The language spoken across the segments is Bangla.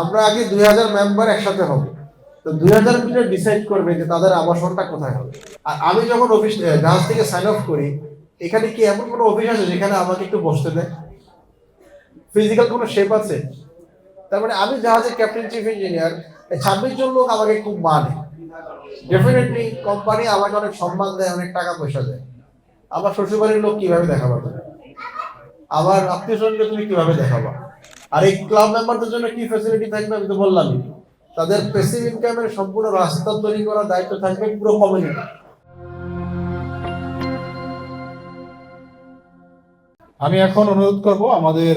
আমরা আগে দুই হাজার মেম্বার একসাথে হবে। তো দুই হাজার মিটার ডিসাইড করবে যে তাদের আবাসনটা কোথায় হবে। আর আমি যখন অফিস জাহাজ থেকে সাইন অফ করি, এখানে কি এমন কোনো অফিস আছে যেখানে আমাকে একটু বসতে দেয়? ফিজিক্যাল কোনো শেপ আছে? তার মানে আমি জাহাজের ক্যাপ্টেন চিফ ইঞ্জিনিয়ার ছাব্বিশ জন লোক আমাকে খুব মানে। ডেফিনেটলি কোম্পানি আমাকে অনেক সম্মান দেয়, অনেক টাকা পয়সা দেয়। আমার শ্বশুরবাড়ির লোক কীভাবে দেখাবা আমার আত্মীয় স্বজনকে তুমি কীভাবে দেখাবা? আর এই ক্লাব মেম্বারদের জন্য কি ফ্যাসিলিটি থাকবে আমি তো বললামই। তাদের প্যাসিভ ইনকামের সম্পূর্ণ রাস্তা তৈরি করার দায়িত্ব থাকবে পুরো কমিউনিটি আমি এখন অনুরোধ করব আমাদের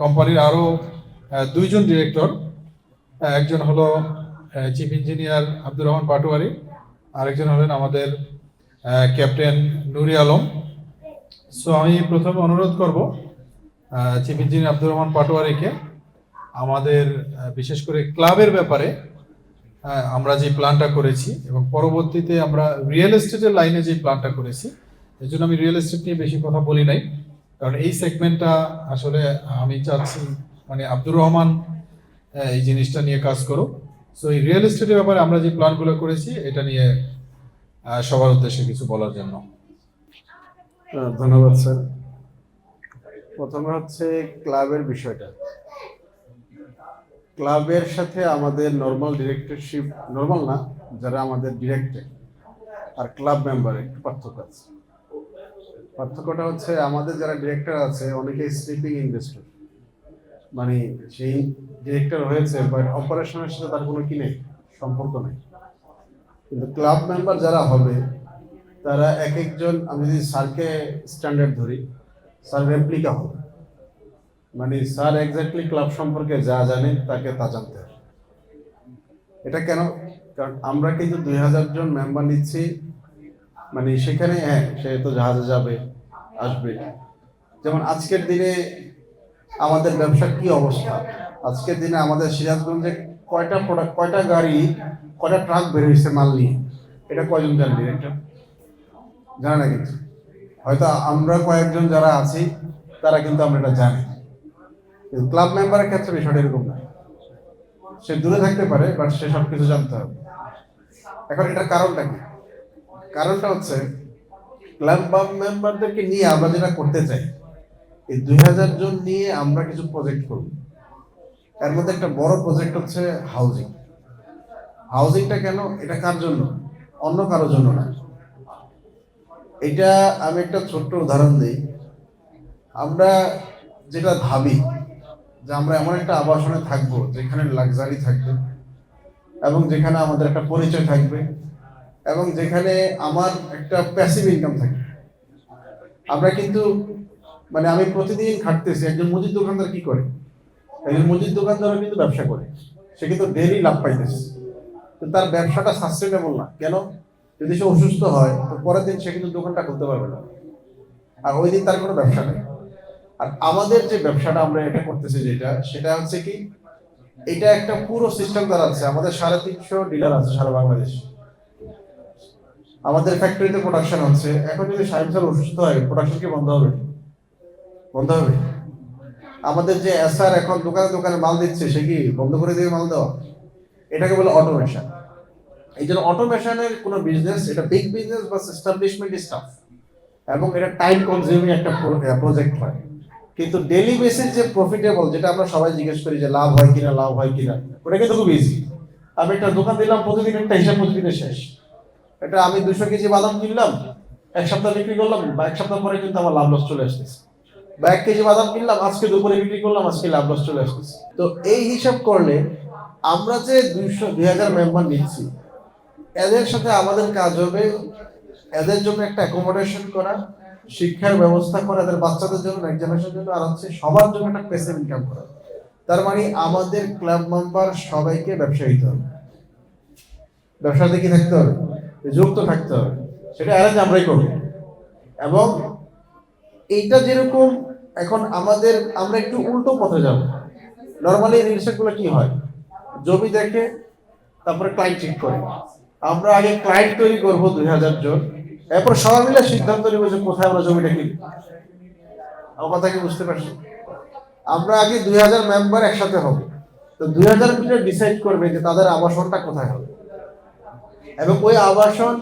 কোম্পানির আরও দুইজন ডিরেক্টর একজন হলো চিফ ইঞ্জিনিয়ার আব্দুর রহমান পাটোয়ারি, আরেকজন হলেন আমাদের ক্যাপ্টেন নুরি আলম। সো আমি প্রথমে অনুরোধ করব চিফ ইঞ্জিনিয়ার আব্দুর রহমান পাটোয়ারিকে। আমাদের বিশেষ করে ক্লাবের ব্যাপারে আমরা যে প্ল্যানটা করেছি এবং পরবর্তীতে আমরা রিয়েল এস্টেটের লাইনে যে প্ল্যানটা করেছি এই জন্য আমি রিয়েল এস্টেট নিয়ে বেশি কথা বলি নাই। কারণ এই সেগমেন্টটা আসলে আমি চাচ্ছি মানে আব্দুর রহমান এই জিনিসটা নিয়ে কাজ করো সো এই রিয়েল এস্টেটের ব্যাপারে আমরা যে প্ল্যানগুলো করেছি, এটা নিয়ে সবার উদ্দেশ্যে কিছু বলার জন্য। ধন্যবাদ, স্যার। প্রথমে হচ্ছে ক্লাবের বিষয়টা। ক্লাবের সাথে আমাদের নর্মাল ডিরেক্টরশিপ নর্মাল না, যারা আমাদের ডিরেক্টর আর ক্লাব মেম্বার একটু পার্থক্য আছে। পার্থক্যটা হচ্ছে আমাদের যারা ডিরেক্টর আছে, অনেকেই স্লিপিং ইনভেস্টর মানে সেই ডিরেক্টর হয়েছে বাট অপারেশনের সাথে তার কোনো কি নেই, সম্পর্ক নেই। কিন্তু ক্লাব মেম্বার যারা হবে, তারা এক একজন, আমি যদি স্যারকে স্ট্যান্ডার্ড ধরি স্যার রেপ্লিকা হবে। মানে স্যার এক্স্যাক্টলি ক্লাব সম্পর্কে যা জানে তাকে তা জানতে হবে। এটা কেন? কারণ আমরা কিন্তু দুই হাজার জন মেম্বার নিচ্ছি। মানে সেখানে হ্যাঁ সে তো জাহাজে যাবে, আসবে। যেমন আজকের দিনে আমাদের ব্যবসার কি অবস্থা? আজকের দিনে আমাদের সিরাজগঞ্জে কয়টা প্রোডাক্ট কয়টা গাড়ি, কয়টা ট্রাক বের হয়েছে মাল নিয়ে? এটা কয়জন জান ডিরেক্টর জানে না কিন্তু। হয়তো আমরা কয়েকজন যারা আছি, তারা কিন্তু আমরা এটা জানি। কিন্তু ক্লাব মেম্বারের ক্ষেত্রে বিষয়টা এরকম না। সে দূরে থাকতে পারে বাট সে সব কিছু জানতে হবে। এখন এটার কারণটা কি? কারণটা হচ্ছে, ক্লাব মেম্বারদেরকে নিয়ে আমরা যেটা করতে চাই, এই দুই হাজার জন নিয়ে আমরা কিছু প্রজেক্ট করব। এর মধ্যে একটা বড় প্রজেক্ট হচ্ছে হাউজিং হাউজিংটা কেন? এটা কার জন্য? অন্য কারোর জন্য না। এটা আমি একটা ছোট্ট উদাহরণ দিই। আমরা যেটা ভাবি, যে আমরা এমন একটা আবাসনে থাকব, যেখানে লাক্সারি থাকবে এবং যেখানে আমাদের একটা পরিচয় থাকবে এবং যেখানে আমার একটা প্যাসিভ ইনকাম থাকবে। আমরা কিন্তু মানে আমি প্রতিদিন খাটতেছি, একজন মুদির দোকানদার কি করে? একজন মুদির দোকানদারও কিন্তু ব্যবসা করে, সে কিন্তু ডেলি লাভ পাইতেছে। তার ব্যবসাটা সাস্টেনেবল না। কেন? যদি সে অসুস্থ হয়, তো পরের দিন সে কিন্তু দোকানটা খুলতে পারবে না। আর ওই দিন তার কোনো ব্যবসা নেই। আর আমাদের যে ব্যবসাটা আমরা এটা করতেছি যেটা, সেটা হচ্ছে কি, এটা একটা পুরো সিস্টেম দ্বারা আছে। আমাদের সাড়ে তিনশো ডিলার আছে সারা বাংলাদেশ। আমাদের ফ্যাক্টরিতে প্রোডাকশন হচ্ছে। এখন যদি সাহেব স্যার অসুস্থ হয় প্রোডাকশন কি বন্ধ হবে? বন্ধ হবে। আমাদের যে এসআর এখন দোকানে দোকানে মাল দিচ্ছে, সে কি বন্ধ করে দিয়ে মাল দেওয়া? এটাকে বলে অটোমেশন এই জন্য অটোমেশনের কোনো বিজনেস এটা বিগ বিজনেস বা এস্টাবলিশমেন্ট স্টাফ এবং এটা টাইম কনজিউমিং একটা প্রজেক্ট হয়। কিন্তু ডেলি বেসিস যে প্রফিটেবল যেটা আমরা সবাই জিজ্ঞেস করি যে লাভ হয় কিনা, লাভ হয় কিনা, ওটা কিন্তু খুব ইজি আমি একটা দোকান দিলাম, প্রতিদিন একটা হিসাব প্রতিদিনের শেষ। এটা আমি দুশো কেজি বাদাম কিনলাম, এক সপ্তাহ বিক্রি করলাম, বা এক সপ্তাহ পরে কিন্তু আমার লাভ লস চলে আসতেছে। বা এক কেজি বাদাম কিনলাম, আজকে দুপুরে বিক্রি করলাম, আজকে লাভ লস চলে আসতেছে। তো এই হিসাব করলে আমরা যে দুইশো, দুই হাজার মেম্বার নিচ্ছি এদের সাথে আমাদের কাজ হবে। এদের জন্য একটা অ্যাকোমোডেশন করা, শিক্ষার ব্যবস্থা করা, এদের বাচ্চাদের জন্য এক্সামিনেশনের জন্য, আর হচ্ছে সবার জন্য একটা প্যাসিভ ইনকাম করা। তার মানে আমাদের ক্লাব মেম্বার সবাইকে ব্যবসা দিতে হবে। ব্যবসাতে কি থাকতে হবে? যুক্ত থাকতে হবে। সেটা অ্যারেঞ্জ আমরাই করব। এবং এইটা যেরকম এখন আমাদের, আমরা একটু উল্টো পথে যাব। নর্মালি রিলেশনগুলো কি হয়? জমি দেখে, তারপরে ক্লায়েন্ট ঠিক করে। আমরা আগে ক্লায়েন্ট তৈরি করব দুই হাজার জন। এরপর সবাই মিলে সিদ্ধান্ত নেব যে কোথায় আমরা জমিটা কিনবো। আমার কথা কি বুঝতে পারছি আমরা আগে দুই হাজার মেম্বার একসাথে হব। তো দুই হাজার মিলে ডিসাইড করবে যে তাদের আবাসনটা কোথায় হবে। এবং ওই আবাসন,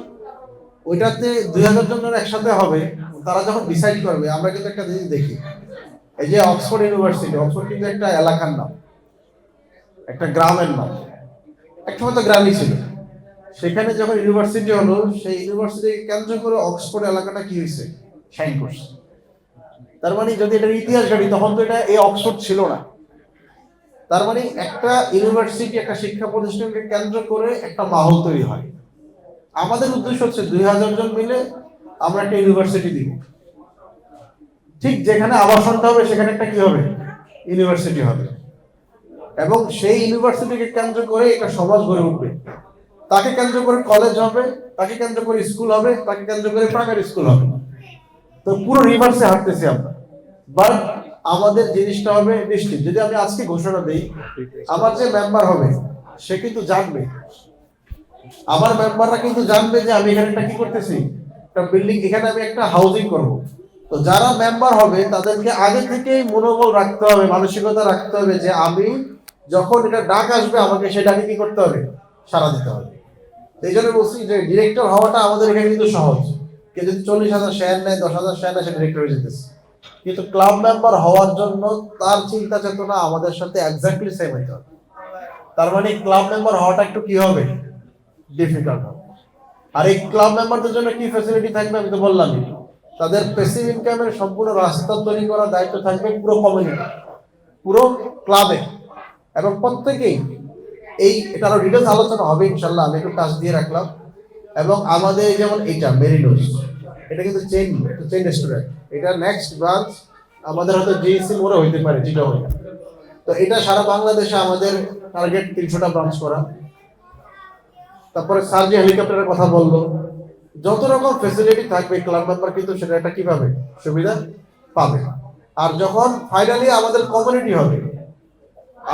ওইটাতে দুই হাজার জন একসাথে হবে, তারা যখন ডিসাইড করবে, আমরা কিন্তু একটা জিনিস দেখি। এই যে অক্সফোর্ড ইউনিভার্সিটি অক্সফোর্ড কিন্তু একটা এলাকার নাম। একটা গ্রামের নাম। একটা মতো গ্রামই ছিল। সেখানে যখন ইউনিভার্সিটি হলো, সেই ইউনিভার্সিটি কেন্দ্র করে অক্সফোর্ড এলাকাটা কি হয়েছে? শাইন করছে। তার মানে যদি এটার ইতিহাস গাড়ি তখন তো এটা এই অক্সফোর্ড ছিল না। তার মানে একটা ইউনিভার্সিটি একটা শিক্ষা প্রতিষ্ঠানকে কেন্দ্র করে একটা মাহল তৈরি হয়। আমাদের উদ্দেশ্য হচ্ছে দুই হাজার জন মিলে আমরা একটা ইউনিভার্সিটি দিব। ঠিক যেখানে আবাসনটা হবে, সেখানে একটা কি হবে? ইউনিভার্সিটি হবে। এবং সেই ইউনিভার্সিটিকে কেন্দ্র করে একটা সমাজ গড়ে উঠবে। তাকে কেন্দ্র করে কলেজ হবে, তাকে কেন্দ্র করে স্কুল হবে, তাকে কেন্দ্র করে প্রাইমারি স্কুল হবে। তো পুরো রিভার্সে হাঁটতেছি আমরা। বাট আমাদের জিনিসটা হবে নিশ্চিত। যদি আমি আজকে ঘোষণা দিই, আমার যে মেম্বার হবে, সে কিন্তু জানবে। আমার মেম্বাররা কিন্তু জানবে যে আমি এখানে কি করতেছি? একটা বিল্ডিং এখানে আমি একটা হাউজিং করব। তো যারা মেম্বার হবে, তাদেরকে আগে থেকেই মনোবল রাখতে হবে, মানসিকতা রাখতে হবে যে আমি যখন এটা ডাক আসবে, আমাকে ডাকে কি করতে হবে? সারা দিতে হবে। এই জন্য বলছি যে ডিরেক্টর হওয়াটা আমাদের এখানে কিন্তু সহজ। কেউ যদি চল্লিশ হাজার শেয়ার নেয়, দশ হাজার শেয়ার নেয়, সে ডিরেক্টর হয়ে যেতেছে। কিন্তু ক্লাব মেম্বার হওয়ার জন্য তার চিন্তা চেতনা আমাদের সাথে এক্স্যাক্টলি সেম হতে হবে। তার মানে ক্লাব মেম্বার হওয়াটা একটু কি হবে? ডিফিকাল্ট হবে। আর এই ক্লাব মেম্বারদের জন্য কি ফ্যাসিলিটি থাকবে আমি তো বললামই। তাদের প্যাসিভ ইনকামের সম্পূর্ণ রাস্তা তৈরি করার দায়িত্ব থাকবে পুরো কমিউনিটি পুরো ক্লাবে এবং প্রত্যেকেই এই এটা আরও ডিটেলস আলোচনা হবে ইনশাল্লাহ আমি একটু টাচ দিয়ে রাখলাম। এবং আমাদের যেমন এটা মেরিনোস এটা কিন্তু চেইন চেইন রেস্টুরেন্ট এটা নেক্সট ব্রাঞ্চ আমাদের হয়তো জিএসসি মোড়ে হইতে পারে যেটা হয়। তো এটা সারা বাংলাদেশে আমাদের টার্গেট তিনশোটা ব্রাঞ্চ করা। তারপরে স্যার যে হেলিকপ্টারের কথা বলল, যত রকম ফেসিলিটি থাকবে ক্লাব মেম্বার কিন্তু সেটা একটা কি পাবে সুবিধা পাবে। আর যখন ফাইনালি আমাদের কমিউনিটি হবে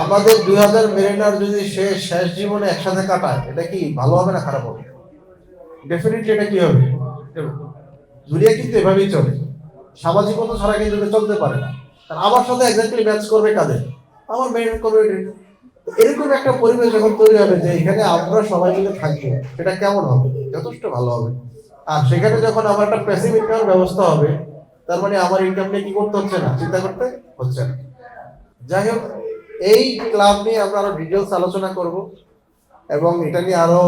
আমাদের দুই হাজার মেরিনার যদি সে শেষ জীবনে একসাথে কাটায়, এটা কি ভালো হবে না খারাপ হবে? ডেফিনেটলি এটা কি হবে? দুনিয়া কিন্তু এভাবেই চলে। সামাজিকতা ছাড়া কিন্তু চলতে পারে না। আর আমার সাথে এক্স্যাক্টলি ম্যাচ করবে কাদের? আমার মেরিন কমিউনিটি এরকম একটা পরিবেশ যখন তৈরি হবে যে এখানে আমরা সবাই মিলে থাকব, সেটা কেমন হবে? যথেষ্ট ভালো হবে। আর সেখানে যখন আমার একটা প্যাসিভ ইনকামের ব্যবস্থা হবে, তার মানে আমার ইনকাম নিয়ে কি করতে হচ্ছে না? চিন্তা করতে হচ্ছে না। যাই হোক এই ক্লাব নিয়ে আমরা আরও ডিটেলস আলোচনা করব এবং এটা নিয়ে আরও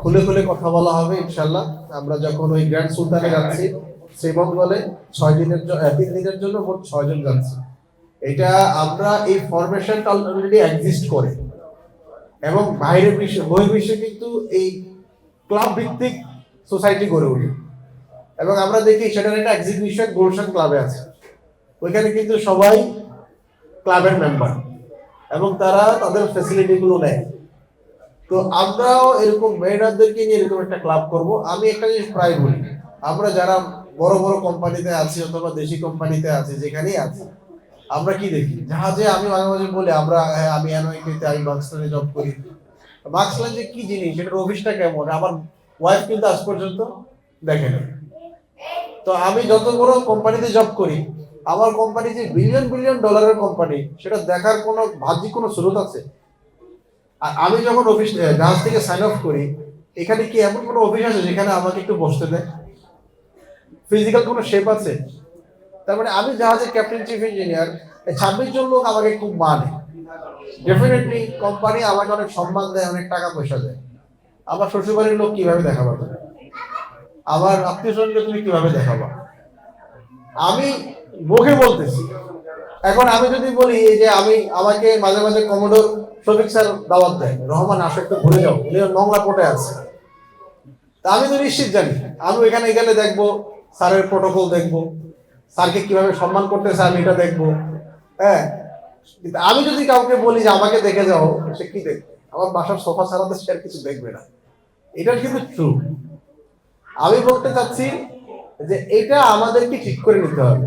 খুলে খুলে কথা বলা হবে ইনশাল্লাহ আমরা যখন ওই গ্র্যান্ড সুলতানে যাচ্ছি শ্রীমঙ্গলে ছয় দিনের তিন দিনের জন্য মোট ছয় জন যাচ্ছি। এটা আমরা এই ফরমেশনটা অলরেডি এক্সিস্ট করে। এবং বাইরের বিশ্বে বহির্বিশ্বে কিন্তু এই ক্লাব ভিত্তিক সোসাইটি গড়ে উঠে এবং আমরা দেখি সেটার একটা এক্সিবিশন গুলশান ক্লাবে আছে। ওইখানে কিন্তু সবাই ক্লাবের মেম্বার এবং তারা তাদের ফেসিলিটি গুলো নেয়। তো আমরাও এরকম মেয়েরাদেরকে নিয়ে এরকম একটা ক্লাব করব। আমি একটা জিনিস প্রায় বলি আমরা যারা বড় বড় কোম্পানিতে আছি অথবা দেশি কোম্পানিতে আছি যেখানেই আছি আমরা কি দেখি? জাহাজে আমি মাঝে মাঝে বলি আমরা হ্যাঁ, আমি এনওয়াইতে আমি বাক্সলানে জব করি। বাক্সলান যে কি জিনিস? এটার অফিসটা কেমন? আমার ওয়াইফ কিন্তু আজ পর্যন্ত দেখে না তো আমি যত বড় কোম্পানিতে জব করি আমার কোম্পানি যে বিলিয়ন বিলিয়ন ডলারের কোম্পানি সেটা দেখার কোনো বাহ্যিক কোনো স্রোত আছে? আর আমি যখন অফিস জাহাজ থেকে সাইন অফ করি, এখানে কি এমন কোনো অফিস আছে যেখানে আমাকে একটু বসতে দেয়? ফিজিক্যাল কোনো শেপ আছে? তার মানে আমি জাহাজের ক্যাপ্টেন চিফ ইঞ্জিনিয়ার ছাব্বিশ জন লোক আমাকে খুব মানে। ডেফিনেটলি কোম্পানি আমাকে অনেক সম্মান দেয়, অনেক টাকা পয়সা দেয়। আমার শ্বশুরবাড়ির লোক কীভাবে দেখাবা? আমার আত্মীয় স্বজনকে তুমি কীভাবে দেখাবা? আমি মুখে বলতেছি। এখন আমি যদি বলি এই যে আমি আমাকে মাঝে মাঝে কমোডোর শফিক স্যার দাওয়াত দেয়, রহমান আসো একটু ঘুরে যাও, উনি মংলা পোটে আছে। তা আমি তো নিশ্চিত জানি, আমি এখানে গেলে দেখব, স্যারের প্রোটোকল দেখব, স্যারকে কীভাবে সম্মান করতেছে আমি এটা দেখব হ্যাঁ? কিন্তু আমি যদি কাউকে বলি যে আমাকে দেখে যাও, সে কি দেখবে? আমার বাসার সোফা ছাড়া তো সে আর কিছু দেখবে না। এটা কিন্তু ট্রু আমি বলতে চাচ্ছি যে এটা আমাদেরকে ঠিক করে নিতে হবে।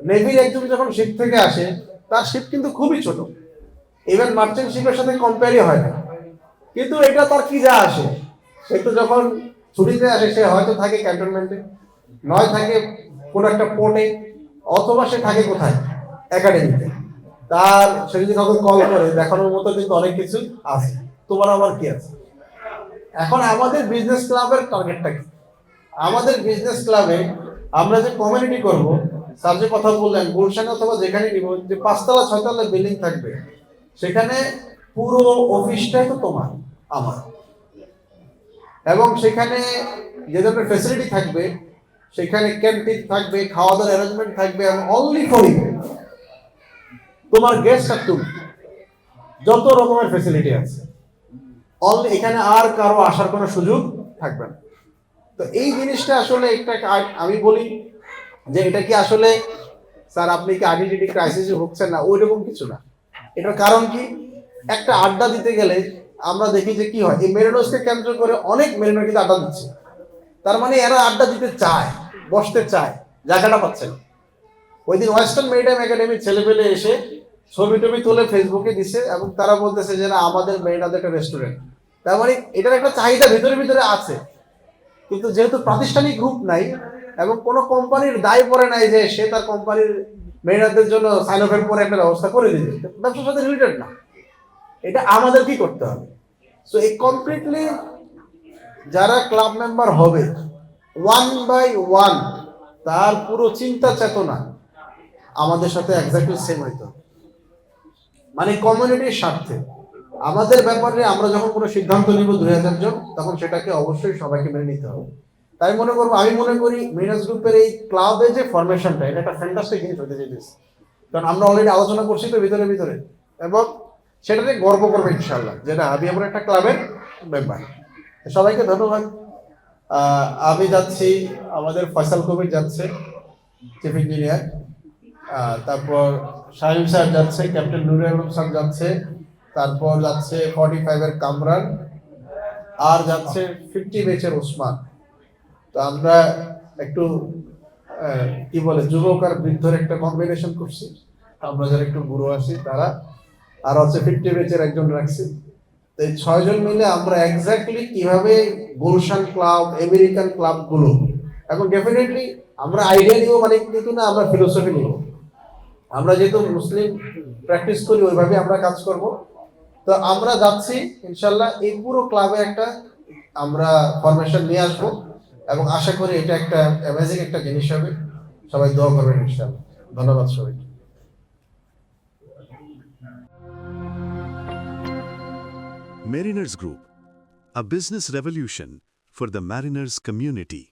নেভির একজন যখন শিপ থেকে আসে, তার শিপ কিন্তু খুবই ছোট। ইভেন মার্চেন্ট শিপের সাথে কম্পেয়ারই হয় না। কিন্তু এটা তার কি যা আসে, সে তো যখন ছুটিতে আসে, সে হয়তো থাকে ক্যান্টনমেন্টে নয় থাকে কোনো একটা পোর্টে অথবা সে থাকে কোথায়? একাডেমিতে তার, সে যদি কাউকে কল করে, দেখানোর মতো কিন্তু অনেক কিছু আছে। তোমার আমার কি আছে? এখন আমাদের বিজনেস ক্লাবের টার্গেটটা কি? আমাদের বিজনেস ক্লাবে আমরা যে কমিউনিটি করব স্যার যে কথা বললেন, গুলশান অথবা যেখানে নিব, যে পাঁচতলা, ছয়তলা বিল্ডিং থাকবে, সেখানে পুরো অফিসটাই তো তোমার, আমার। এবং সেখানে যে ধরনের ফেসিলিটি থাকবে, সেখানে ক্যান্টিন থাকবে খাওয়া দাওয়ার অ্যারেঞ্জমেন্ট থাকবে, এবং অনলি ফর তোমার গেস্ট আর তুমি। যত রকমের ফেসিলিটি আছে। অনলি এখানে আর কারও আসার কোনো সুযোগ থাকবে না। তো এই জিনিসটা আসলে একটা, আমি বলি যে এটা কি আসলে, স্যার, আপনি কি আইডেন্টিটি ক্রাইসিস হচ্ছেন না? ওই রকম কিছু না। এটার কারণ কি? একটা আড্ডা দিতে গেলে আমরা দেখি যে কি হয়? এই মেরিনোসকে কেন্দ্র করে অনেক মেরিনো কিন্তু আড্ডা দিচ্ছে। তার মানে এরা আড্ডা দিতে চায়, বসতে চায়, জায়গাটা পাচ্ছে না। ওই দিন ওয়েস্টার্ন মেরিটাইম একাডেমির ছেলেপেলে এসে ছবি টবি তুলে ফেসবুকে দিছে এবং তারা বলতেছে যে, না, আমাদের মেরিনাদের একটা রেস্টুরেন্ট তার মানে এটার একটা চাহিদা ভিতরে ভিতরে আছে। কিন্তু যেহেতু প্রাতিষ্ঠানিক গ্রুপ নাই এবং কোনো কোম্পানির দায় পড়ে নাই যে সে তার কোম্পানির মেরিনাদের জন্য সাইন অফের পরে একটা ব্যবস্থা করে দিবে ব্যবসার সাথে রিলেটেড না। এটা আমাদের কি করতে হবে? সো এই কমপ্লিটলি যারা ক্লাব মেম্বার হবে ওয়ান বাই ওয়ান তার পুরো চিন্তা চেতনা আমাদের সাথে এক্স্যাক্টলি সেম হইতো। মানে কমিউনিটির স্বার্থে। আমাদের ব্যাপারে আমরা যখন কোনো সিদ্ধান্ত নিব দুই হাজার জন, তখন সেটাকে অবশ্যই সবাইকে মেনে নিতে হবে। তাই মনে করব, আমি মনে করি মিনাস গ্রুপের এই ক্লাবের যে ফরমেশনটা এটা একটা ফ্যান্টাস্টিক জিনিস হতে যেতেছে কারণ আমরা অলরেডি আলোচনা করছি তো ভিতরে ভিতরে। এবং সেটাতে গর্ব করব ইনশাল্লাহ যেটা আমি এমন একটা ক্লাবের মেম্বার সবাইকে ধন্যবাদ। আমি যাচ্ছি, আমাদের ফয়সাল কবির যাচ্ছে চিফ ইঞ্জিনিয়ার তারপর শাহিম স্যার যাচ্ছে ক্যাপ্টেন নুরুল আলম স্যার যাচ্ছে, তারপর যাচ্ছে ফর্টি ফাইভের কামরান। আর যাচ্ছে ফিফটি বেচের ওসমান। তো আমরা একটু কি বলে, যুবক আর বৃদ্ধর একটা কম্বিনেশন করছি। আমরা যারা একটু বুড়ো আছি, তারা আর হচ্ছে ফিফটি বেচের একজন রাখছি। তো এই ছয়জন মিলে আমরা এক্স্যাক্টলি কীভাবে গুলশান ক্লাব, আমেরিকান ক্লাবগুলো, এখন ডেফিনেটলি আমরা আইডিয়া নিব মানে কিন্তু না আমরা ফিলোসফি নিব। আমরা যেহেতু মুসলিম প্র্যাকটিস করি, ওইভাবে আমরা কাজ করব। তো আমরা যাচ্ছি, ইনশাল্লাহ এই পুরো ক্লাবে একটা আমরা ফরমেশন নিয়ে আসব। এবং আশা করি এটা একটা অ্যামেজিং একটা জিনিস হবে সবাই দোয়া করবেন ইনশাল্লাহ ধন্যবাদ সবাইকে Mariners Group, a business revolution for the mariners community.